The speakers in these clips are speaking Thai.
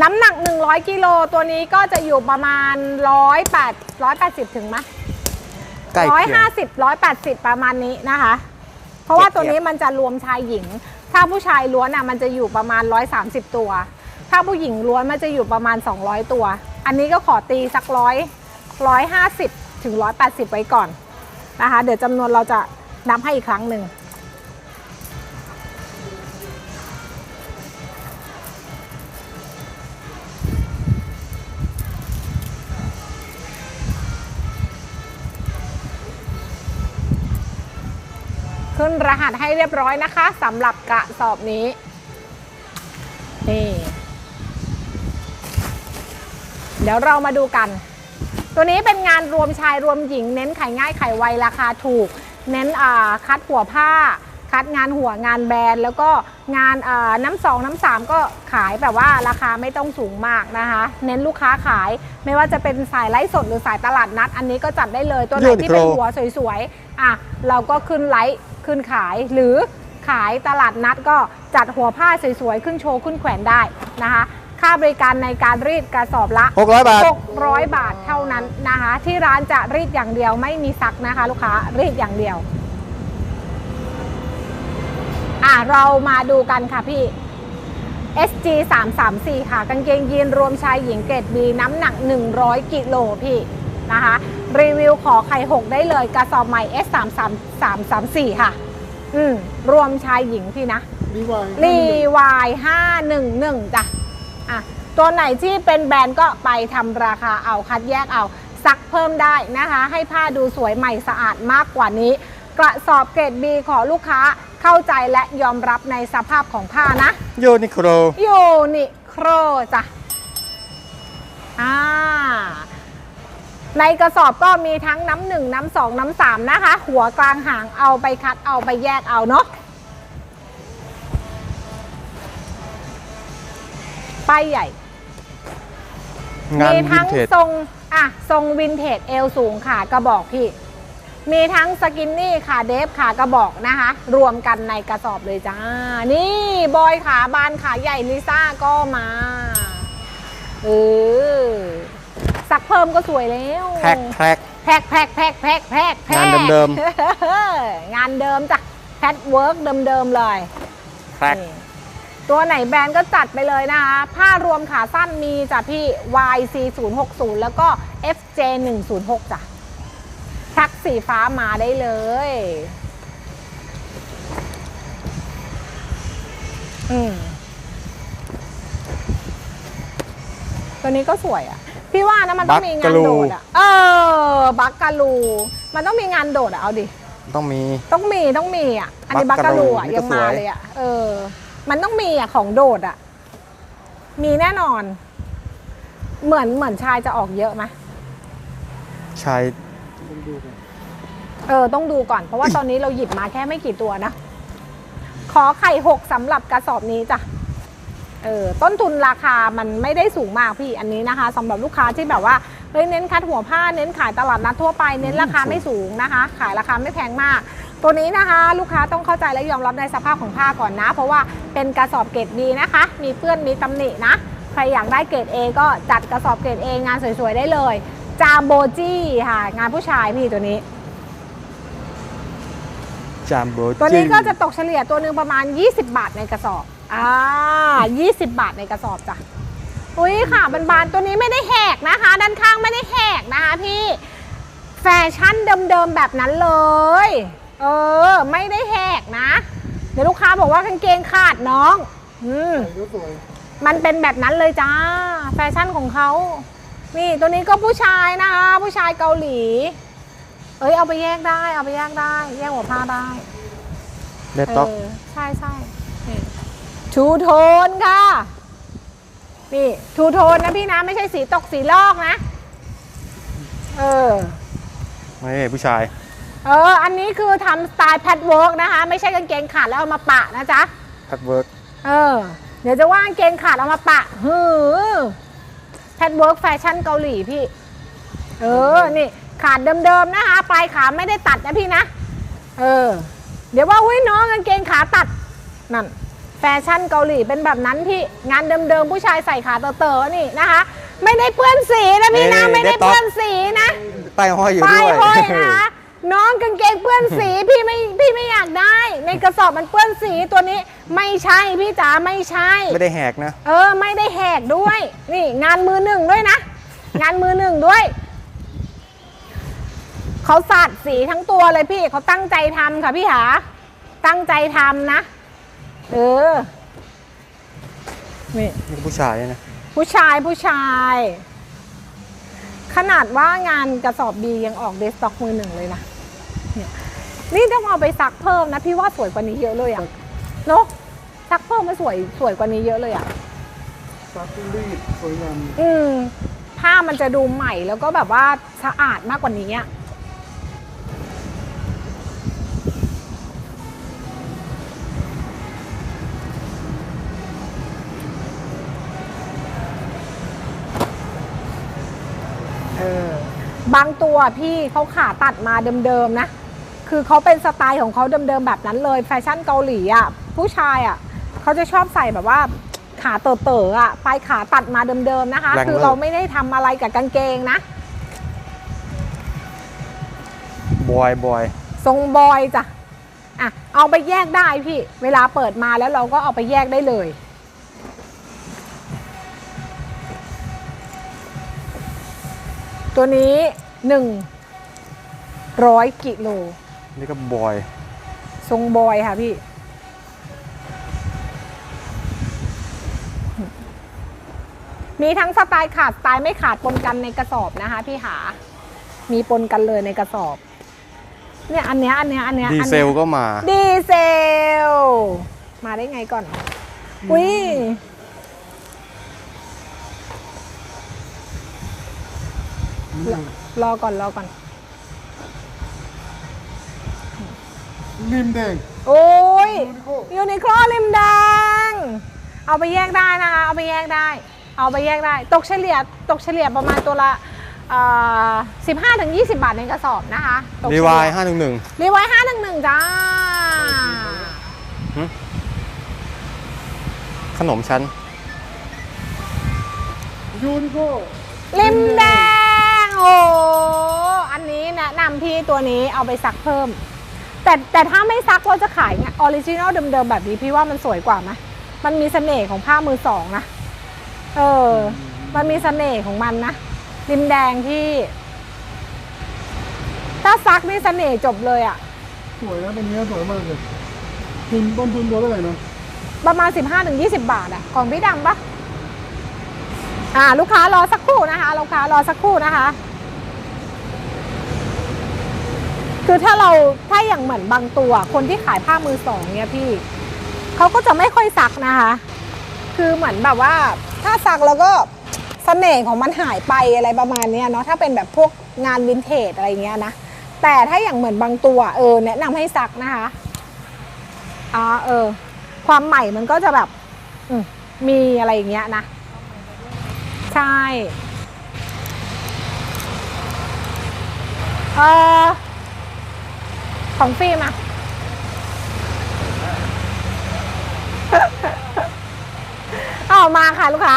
น้ำหนัก 100กิโลตัวนี้ก็จะอยู่ประมาณ 108 180 ถึงไหมใกล้ร้อยเคียห้าง สิบร้อยแปดสิบประมาณนี้นะคะ เพราะว่าตัวนี้มันจะรวมชายหญิง ถ้าผู้ชายล้วนอะมันจะอยู่ประมาณ130ตัว ถ้าผู้หญิงล้วนมันจะอยู่ประมาณ200ตัว อันนี้ก็ขอตีสักร้อยร้อยห้าสิบถึงร้อยแปดสิบไว้ก่อนนะคะ เดี๋ยวจำนวนเราจะนับให้อีกครั้งหนึ่ง นรหัสให้เรียบร้อยนะคะสำหรับกระสอบนี้นี่เดี๋ยวเรามาดูกัน ตัวนี้เป็นงานรวมชายรวมหญิง เน้นขายง่ายขายไวราคาถูก เน้นคัดหัวผ้า คัดงานหัวงานแบรนด์ แล้วก็งานน้ำสองน้ำสามก็ขายแบบว่าราคาไม่ต้องสูงมากนะคะ เน้นลูกค้าขายไม่ว่าจะเป็นสายไลฟ์สดหรือสายตลาดนัด อันนี้ก็จัดได้เลยตัวไหนที่เป็นหัวสวยๆอะเราก็ขึ้นไลฟ์ ขึ้นขายหรือขายตลาดนัดก็จัดหัวผ้าสวยๆ ขึ้นโชว์ขึ้นแขวนได้นะคะค่าบริการในการรีดกระสอบละ 600 บาท 600 บาทเท่านั้นนะคะ ที่ร้านจะรีดอย่างเดียวไม่มีซักนะคะ ลูกค้ารีดอย่างเดียว อะเรามาดูกันค่ะพี่ SG 334ค่ะ กางเกงยีนรวมชายหญิงเกรด B น้ำหนัก 100 กิโลพี่นะคะ รีวิวขอไข่6ได้เลยกระสอบใหม่ S 3 3 3 3 4ค่ะ อืมรวมชายหญิงพี่นะรีวายรีวาย511จ้ะอะ ตัวไหนที่เป็นแบรนด์ก็ไปทำราคาเอาคัดแยกเอา ซักเพิ่มได้นะคะ ให้ผ้าดูสวยใหม่สะอาดมากกว่านี้ กระสอบเกรด B ขอลูกค้าเข้าใจและยอมรับในสภาพของผ้านะโยนิโครยูนิโครจ้ะอ่า ในกระสอบก็มีทั้งน้ำหนึ่งน้ำสองน้ำสามนะคะ หัวกลางหางเอาไปคัดเอาไปแยกเอาเนาะป้ายใหญ่ งานมีวิทั้นงเทจทรงอะทรงวินเทจเอวสูงขากระบอกพี่ มีทั้งสกินนี่ขาเดฟขากระบอกนะคะ รวมกันในกระสอบเลยจ้า นี่บอยขาบานขาใหญ่ลิซ่าก็มาเออ สักเพิ่มก็สวยแล้วแพ็คแพ็คแพ็คแพ็คแพ็คแพ็คแพ็คแพ็คงานเดิมงานเดิมจ้ะแพทเวิร์กเดิมๆเลยแพ็คนี่ตัวไหนแบรนด์ก็จัดไปเลยนะคะ ผ้ารวมขาสั้นมีจ้ะพี่ YC 0 6 0แล้วก็ FJ 1 0 6จ้ะทักสีฟ้ามาได้เลย อืมตัวนี้ก็สวยอะ พี่ว่านะมันต้องมีงานโดดอะ เออ บักกาลู มันต้องมีงานโดดอะ เอาดิ ต้องมี ต้องมีต้องมีอะ อันนี้บับักกกะกะลูลูอะนี่ก็ยังมาสวยเลยอะ เออ มันต้องมีอะของโดดอะ มีแน่นอน เหมือนเหมือนชายจะออกเยอะไหมชายผมดูกันเออ ต้องดูก่อน เพราะว่าตอนนี้เราหยิบมาแค่ไม่กี่ตัวนะ ขอไข่หกสำหรับกระสอบนี้จ้ะ เออต้นทุนราคามันไม่ได้สูงมากพี่อันนี้นะคะสำหรับลูกค้าที่แบบว่าเฮ้ยเน้นคัดหัวผ้าเน้นขายตลาดนัดทั่วไปเน้นราคาไม่สูงนะคะ ขายราคาไม่แพงมาก ตัวนี้นะคะ ลูกค้าต้องเข้าใจและยอมรับในสภาพของผ้าก่อนนะ เพราะว่าเป็นกระสอบเกรดดีนะคะ มีเปื้อนมีตำหนินะใครอยากได้เกรด A ก็จัดกระสอบเกรด A งานสวยๆได้เลยจามโบจี้ค่ะ งานผู้ชายพี่ตัวนี้จามโบตัวนี้ก็จะตกเฉลี่ยตัวหนึ่งประมาณ 20 บาทในกระสอบ อ่า20 บาทในกระสอบจ้ะอุ้ยค่ะบานๆตัวนี้ไม่ได้แหกนะคะ ด้านข้างไม่ได้แหกนะคะพี่ แฟชั่นเดิมๆแบบนั้นเลย เออ ไม่ได้แหกนะ เดี๋ยวลูกค้าบอกว่ากางเกงขาดน้อง อืมใส่ก็สวยมันเป็นแบบนั้นเลยจ้า แฟชั่นของเขา นี่ตัวนี้ก็ผู้ชายนะคะ ผู้ชายเกาหลี เอ้ยเอาไปแยกได้ เอาไปแยกได้ แยกหัวผ้าได้เดตต็อกเออใช่ใช่ ทูโทนค่ะ นี่ทูโทนนะพี่นะ ไม่ใช่สีตกสีลอกนะ เออนี่ผู้ชาย เออ อันนี้คือทำสไตล์แพทเวิร์กนะคะ ไม่ใช่กางเกงขาดแล้วเอามาปะนะจ๊ะ แพ็คเวิร์กเออ เดี๋ยวจะว่ากางเกงขาดเอามาปะหือแพทเวิร์กแฟชั่นเกาหลีพี่ เออ นี่ขาดเดิมๆนะคะปลายขาไม่ได้ตัดนะพี่นะ เออ เดี๋ยวว่าอุ้ยน้องกางเกงขาตัดนั่น แฟแฟชั่นเกาหลีเป็นแบบนั้นพี่งานเดิมๆผู้ชายใส่ขาเต๋อๆนี่นะคะ ไม่ได้เปื้อนสีนะพี่นะเอ้ยไม่ได้เดตต็อกเปื้อนสีนะป้ายห้อยอยู่ป้าด้วยยห้อยนะคะน้องกางเกงเปื้อนสีพี่ไม่พี่ไม่อยากได้ ในกระสอบมันเปื้อนสีตัวนี้ไม่ใช่พี่จ๋าไม่ใช่ ไม่ได้แหกนะ เออไม่ได้แหกด้วย นี่งานมือหนึ่งด้วยนะ งานมือหนึ่งด้วยเขาสาดสีทั้งตัวเลยพี่เขาตั้งใจทำค่ะพี่หาตั้งใจทำนะ เออ นี่ นี่ก็ผู้ชายนะ ผู้ชายผู้ชาย ขนาดว่างานกระสอบบียังออกเดสต็อกมือหนึ่งเลยนะเนี่ยนี่ต้องเอาไปซักเพิ่มนะ พี่ว่าสวยกว่านี้เยอะเลยอะเนอะซักเพิ่มมันสวยสวยกว่านี้เยอะเลยอะซักรีดสวยงามอืมผ้ามันจะดูใหม่แล้วก็แบบว่าสะอาดมากกว่านี้อะ บางตัวพี่เขาขาตัดมาเดิมๆนะ คือเขาเป็นสไตล์ของเขาเดิมๆแบบนั้นเลย แฟชั่นเกาหลีอะผู้ชายอะเขาจะชอบใส่แบบว่าขาเต๋อๆอะปลายขาตัดมาเดิมๆนะคะ Wrangler คือเราไม่ได้ทำอะไรกับกางเกงนะบอยบอยทรงบอยจ้ะอะเอาไปแยกได้พี่ เวลาเปิดมาแล้วเราก็เอาไปแยกได้เลย ตัวนี้หนึ่งร้อยกิโล นี่ก็บอย ทรงบอยค่ะพี่ มีทั้งสไตล์ขาดสไตล์ไม่ขาดปนกันในกระสอบนะคะ พี่หา มีปนกันเลยในกระสอบ เนี่ยอันเนี้ยอันเนี้ยอันเนี้ยดีอันเซนี้ยลก็มา ดีเซล มาได้ไงก่อน อุ้ย รอก่อนรอก่อน ริมแดง โอ้ยยูนิโคยูนิโคลริมแดง เอาไปแยกได้นะคะ เอาไปแยกได้ เอาไปแยกได้ ตกเฉลี่ยตกเฉลี่ยประมาณตัวละสิบห้าถึงยี่สิบาทในกระสอบนะคะตกเฉรีลี่วายห้าหนึ่งหนึ่งรีวายห้าหนึ่งหนึ่งจ้า ขนมชั้นยูนิโคริมแดง โอ้อันนี้แนะนำพี่ตัวนี้เอาไปซักเพิ่ม แต่แต่ถ้าไม่ซักเราจะขายเนี่ยออริจินอลเดิมๆแบบนี้พี่ว่ามันสวยกว่าไหมมันมีเสน่ห์ของผ้ามือสองนะ เออ มันมีเสน่ห์ของมันนะ ริมแดงที่ ถ้าซักนี่เสน่ห์จบเลยอะสวยนะเป็นเนื้อสวยมากเลยทุนต้นทุนตัวเท่าไหร่นะประมาณ 15-20 บาทอะของพี่ดำปะอ่า ลูกค้ารอสักครู่นะคะ ลูกค้ารอสักครู่นะคะ คือถ้าเราถ้าอย่างเหมือนบางตัว คนที่ขายผ้ามือสองเนี่ยพี่เขาก็จะไม่ค่อยซักนะคะ คือเหมือนแบบว่า ถ้าซักแล้วก็เสน่ห์ของมันหายไปอะไรประมาณเนี้ยเนาะถ้าเป็นแบบพวกงานวินเทจอะไรเงี้ยนะแต่ถ้าอย่างเหมือนบางตัวเออแนะนำให้ซักนะคะอ่าเออ ความใหม่มันก็จะแบบอืมมีอะไรอย่างเงี้ยนะใช่เออ ของฟิล์มอะเอามาค่ะลูกค้า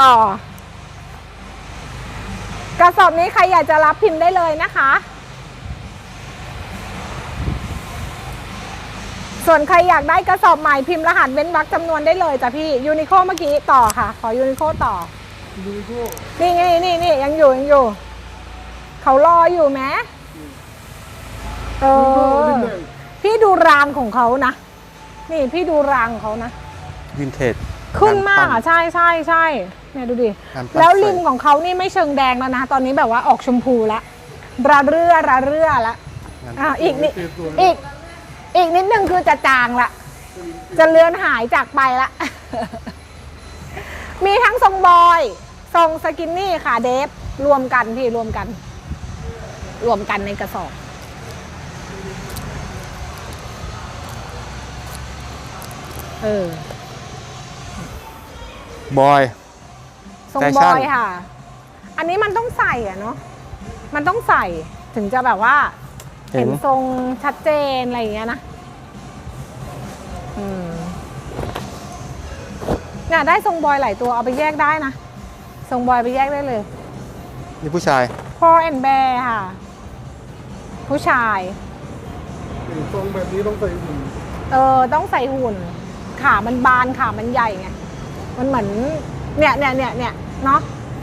ต่อ กระสอบนี้ใครอยากจะรับพิมพ์ได้เลยนะคะ ส่วนใครอยากได้กระสอบใหม่พิมพ์รหัสเว้นวรรคจำนวนได้เลยจ้ะพี่ยูนิโคเมื่อกี้ต่อค่ะ ขอยูนิโคต่อยูนิโคนี่ไงนี่นี่ยังอยู่ยังอยู่ เขารออยู่ไหม เอยูนิโคอริมแดงพี่ดูรางของเขานะ นี่พี่ดูรางของเขานะ วินเทจ ขึ้นมากงานปั้อะนใช่ใช่ใช่เนี่ยดูดิงานปั้นแล้วสวยริมของเขานี่ไม่เชิงแดงแล้วนะ ตอนนี้แบบว่าออกชมพูแล้วระเรื่อระเรื่อละงานอะอีกนิดเกรดสวยอีก อีกนิดนึงคือจะจางละ จะเลือนหายจากไปละ มีทั้งทรงบอย ทรงสกินนี่ค่ะเดฟ รวมกันพี่รวมกัน รวมกันในกระสอบ เออบอย ทรงแฟบชั่นอยค่ะ อันนี้มันต้องใส่อะเนาะมันต้องใส่ถึงจะแบบว่า เห็เห็นนทรงชัดเจนอะไรอย่างเงี้ยนะอืมเนี่ยได้ทรงบอยหลายตัวเอาไปแยกได้นะ ทรงบอยไปแยกได้เลยนี่ผู้ชาย พอแอนแบร์ค่ะ ผู้ชายนี่ทรงแบบนี้ต้องใส่หุ่นเออต้องใส่หุ่น ขามันบานขามันใหญ่ไงมันเหมือน เนี่ยเนี่ยเนี่ยเนี่ยเนาะ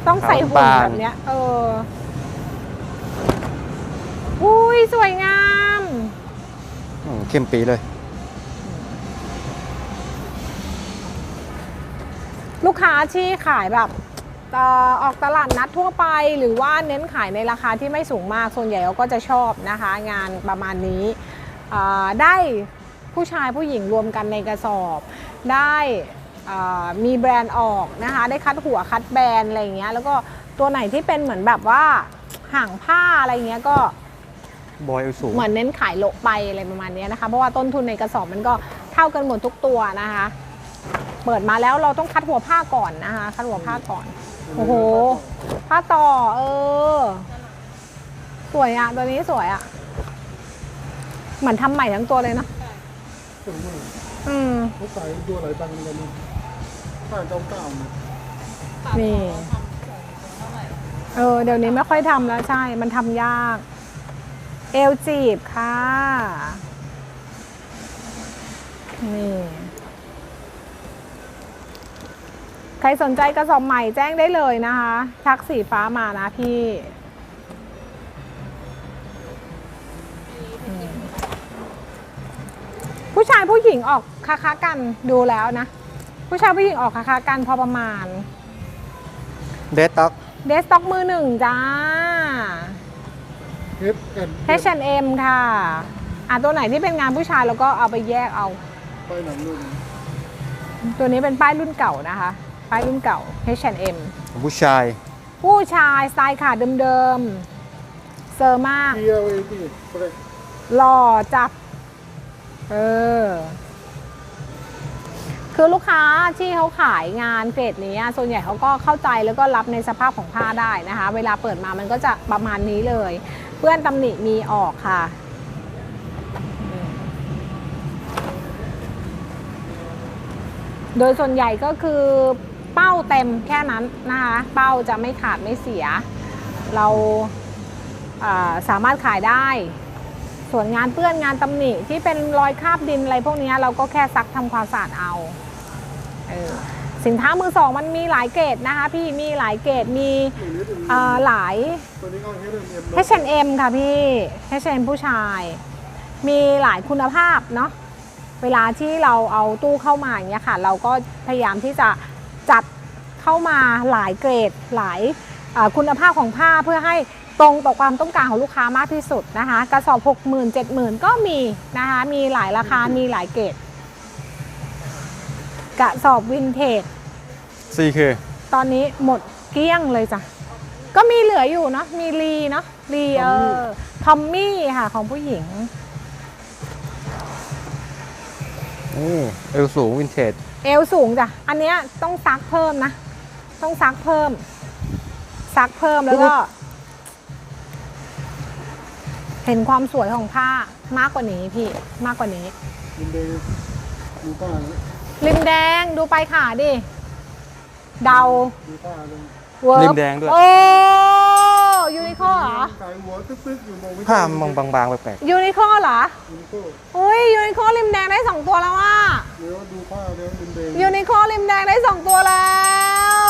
ต้องใส่หุ่นขามันบานแบบเนี้ย เอออุ้ยสวยงามอืมเข้มปีเลย ลูกค้าที่ขายแบบเอ่อออกตลาดนัดทั่วไป หรือว่าเน้นขายในราคาที่ไม่สูงมาก ส่วนใหญ่เขาก็จะชอบนะคะ งานประมาณนี้อ่าได้ ผู้ชายผู้หญิงรวมกันในกระสอบ ได้อ่ามีแบรนด์ออกนะคะ ได้คัดหัวคัดแบรนด์อะไรอย่างเงี้ยแล้วก็ตัวไหนที่เป็นเหมือนแบบว่าห่างผ้าอะไรเงี้ยก็บอยเอวสูงเหมือนเน้นขายโละไปอะไรประมาณเนี้ยนะคะเพราะว่าต้นทุนในกระสอบมันก็เท่ากันหมดทุกตัวนะคะ เปิดมาแล้วเราต้องคัดหัวผ้าก่อนนะคะคัดหัวผ้าก่อนโอ้โหผ้าต่อเออ สวยอะตัวนี้สวยอะเหมือนทำใหม่ทั้งตัวเลยเนอะ สวยมากอืมเขาขายตัวหลายตังค์เหมือนกันนะผ้าเก่าๆเนี่ยนี่เออเดี๋ยวนี้ไม่ค่อยทำแล้วใช่ มันทำยาก เอลจีบค่ะ นี่ ใครสนใจกระสอบใหม่แจ้งได้เลยนะคะ ทักสีฟ้ามานะพี่ ผู้ชายผู้หญิงออกค้าๆกันดูแล้วนะ ผู้ชายผู้หญิงออกค้าๆกันพอประมาณ เดตต็อกเดสต็อกมือหนึ่งจ้าเฮดแอน H&M ค่ะ อะตัวไหนที่เป็นงานผู้ชายเราก็เอาไปแยกเอา ไปหนังรุ่นตัวนี้เป็นป้ายรุ่นเก่านะคะ ป้ายรุ่นเก่า H&M ผู้ชาย ผู้ชายสไตล์ขาเดิมๆเซอร์มากเทียเอทีไปเลยหล่อจับ เออ คือลูกค้าที่เขาขายงานเกรดนี้ส่วนใหญ่เขาก็เข้าใจแล้วก็รับในสภาพของผ้าได้นะคะ เวลาเปิดมามันก็จะประมาณนี้เลยเปื้อนตำหนิมีออกค่ะโดยส่วนใหญ่ก็คือเป้าเต็มแค่นั้นนะคะ เป้าจะไม่ขาดไม่เสีย เราาสามารถขายได้ ส่วนงานเปื้อนงานตำหนิที่เป็นรอยคราบดินอะไรพวกนี้เราก็แค่ซักทำความสะอาดเอาเออสินค้ามือสองมันมีหลายเกรดนะคะพี่มีหลายเกรดมีหลายตัวนี้เฮดเอ็ม H&M ค่ะพี่ H&M ผู้ชาย มีหลายคุณภาพเนาะเวลาที่เราเอาตู้เข้ามาอย่างเงี้ยค่ะ เราก็พยายามที่จะจัดเข้ามาหลายเกรดหลายคุณภาพของผ้าเพื่อให้ ตรงต่อความต้องการของลูกค้ามากที่สุดนะคะ กระสอบ 6 0 0 0 0 7 0,000 ก็มีนะคะ มีหลายราคา มีหลายเกรดกระสอบวินเทจ CK ตอนนี้หมดเกลี้ยงเลยจ้ะ ก็มีเหลืออยู่เนาะ มีรีเนาะ รีเออ ทอมมี่ค่ะของผู้หญิงนี่เอวสูงวินเทจ เอวสูงจ้ะ อันเนี้ยต้องซักเพิ่มนะ ต้องซักเพิ่ม ซักเพิ่มแล้วก็ เห็นความสวยของผ้ามากกว่านี้พี่มากกว่านี้ ยินดีดูผ้าริมแดงดูไปขาดิ เดาดูผ้าเลยเวิร์ริมแดงด้วย โอ้ยูนิโคเหรอขายหัวตึ๊กๆอยู่มองไม่ผ้ามันบางๆแปลกยูนิโคเหรอยูนิโคอุ้ยยูนิโคริมแดงได้สองตัวแล้วอะเดี๋ยวดูผ้าเดี๋ยวยินดียูนิโคริมแดงได้สองตัวแล้ว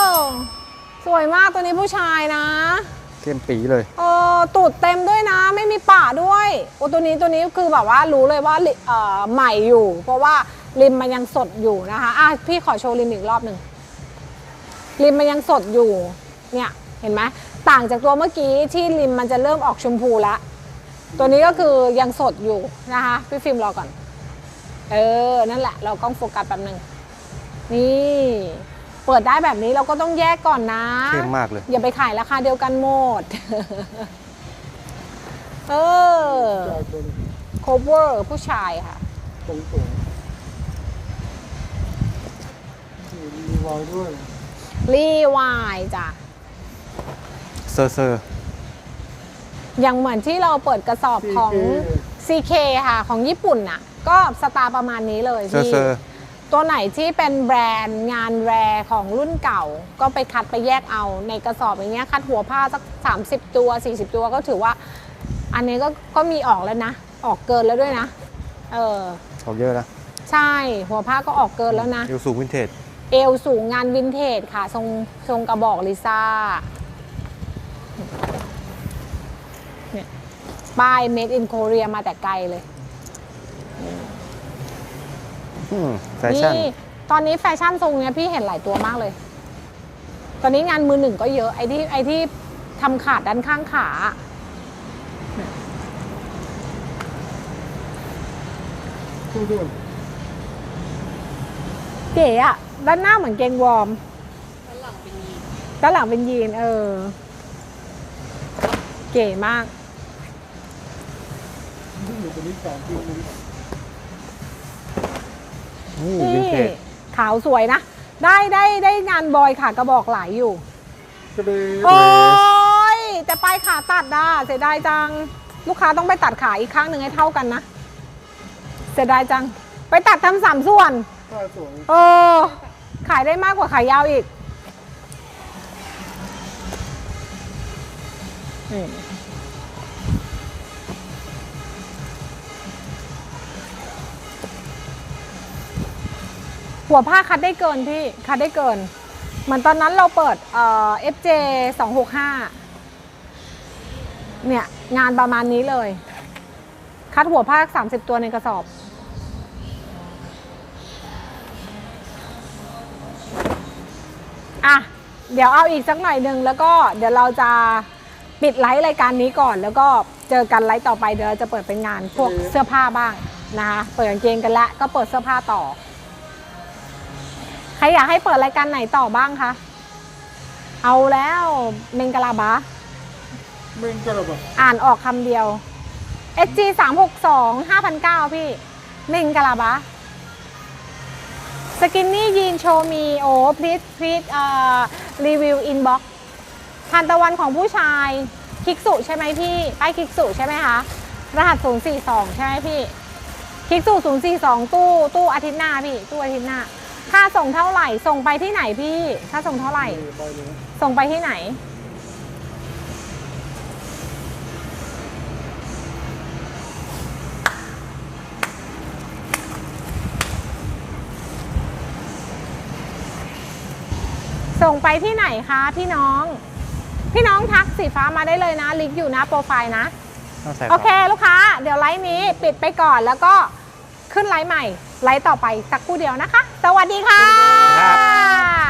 สวยมากตัวนี้ผู้ชายนะๆ เข้มปีเลยเออตูดเต็มด้วยนะ ไม่มีปะด้วยโอ้ตัวนี้ตัวนี้คือแบบว่ารู้เลยว่าเอ่อใหม่อยู่ เพราะว่าริมมันยังสดอยู่นะคะอะพี่ขอโชว์ริมอีกรอบหนึ่งริมมันยังสดอยู่ เนี่ยเห็นไหมต่างจากตัวเมื่อกี้ที่ริมมันจะเริ่มออกชมพูแล้วตัวนี้ก็คือยังสดอยู่นะคะพี่ฟิล์มรอก่อน เออ นั่นแหละ เรากล้องโฟกัสแป๊บหนึ่งนี่ เปิดได้แบบนี้เราก็ต้องแยกก่อนนะเข้มมากเลย อย่าไปขายราคาเดียวกันหมด เออจ่ายตัวนี้ cover ผู้ชายค่ะตรงตัวนี่มีวายด้วย รีวายจ้ะ เซอร์เซอร์อย่างเหมือนที่เราเปิดกระสอบของ CK ค่ะ ของญี่ปุ่นน่ะ ก็สตาร์ประมาณนี้เลยเซอร์พี่เซอร์ ตัวไหนที่เป็นแบรนด์งานแรของรุ่นเก่า ก็ไปคัดไปแยกเอาในกระสอบอย่างเงี้ยคัดหัวผ้าสัก 30 ตัว 40 ตัวก็ถือว่า อันนี้ก็ก็มีออกแล้วนะ ออกเกินแล้วด้วยนะ เออออกเยอะนะ ใช่หัวผ้าก็ออกเกินแล้วนะยูสูงวินเทจ เอวสูงงานวินเทจค่ะ ทรงทรงกระบอกลิซ่าเนี่ยป้าย made in Korea มาแต่ไกลเลย อืมแฟชั่น นี่ตอนนี้แฟชั่นทรงเนี้ยพี่เห็นหลายตัวมากเลย ตอนนี้งานมือหนึ่งก็เยอะไอ้ที่ไอ้ที่ทำขาดด้านข้างขาตู้ด้วยเก๋อะด้านหน้าเหมือนเกงวอร์มด้านหลังเป็นยีนเออ เก๋มากนี่อยู่ตรงนี้สามตู้ นี้นี่วินเทจขาวสวยนะ ได้ได้ได้งานบอยค่ะกระบอกหลายอยู่กระเบนโอ้ยแต่ปลายขาตัดอะเสียดายจัง ลูกค้าต้องไปตัดขาอีกข้างหนึ่งให้เท่ากันนะ เสียดายจัง ไปตัดทำสามส่วนผ้าสวยเออขายได้มากกว่าขายยาวอีก หัวผ้าคัดได้เกินพี่ คัดได้เกิน เหมือนตอนนั้นเราเปิดเอ่อ FJ 265 เนี่ย งานประมาณนี้เลย คัดหัวผ้า 30 ตัวในกระสอบ อะ เดี๋ยวเอาอีกสักหน่อยหนึ่งแล้วก็เดี๋ยวเราจะปิดไลฟ์รายการนี้ก่อนแล้วก็เจอกันไลฟ์ต่อไปเดี๋ยวเราจะเปิดเป็นงานพวกเสื้อผ้าบ้างนะคะเปิดกางเกงกันล้วก็เปิดเสื้อผ้าต่อ รอยากให้เปิดรายการไหนต่อบ้างคะ เอาแล้วเมงกะลาบาเมนกระบะอ่านออกคำเดียว SG 3 6 2 5,900พี่เมงกะลาบาสกินนี่ยีนโชมีโอ้ please please เอ่อรีวิวอินบ็อกทานตะวันของผู้ชายคลิกสุใช่ไหมพี่ ป้ายคลิกสุใช่ไหมคะ รหัส 042 ใช่ไหมพี่คลิกสุ042 ตู้ ตู้อาทิตย์หน้าพี่ ตู้อาทิตย์หน้า ค่าส่งเท่าไหร่ ส่งไปที่ไหนพี่ ค่าส่งเท่าไหร่ไปเลยส่งไปที่ไหน ส่งไปที่ไหนคะพี่น้อง พี่น้องทักสีฟ้ามาได้เลยนะ ลิงก์อยู่หนะโปรไฟล์นะน่าใส่โอเค ลูกค้า เดี๋ยวไลฟ์นี้ปิดไปก่อนแล้วก็ขึ้นไลฟ์ใหม่ ไลฟ์ต่อไปสักครู่เดียวนะคะ สวัสดีค่ะ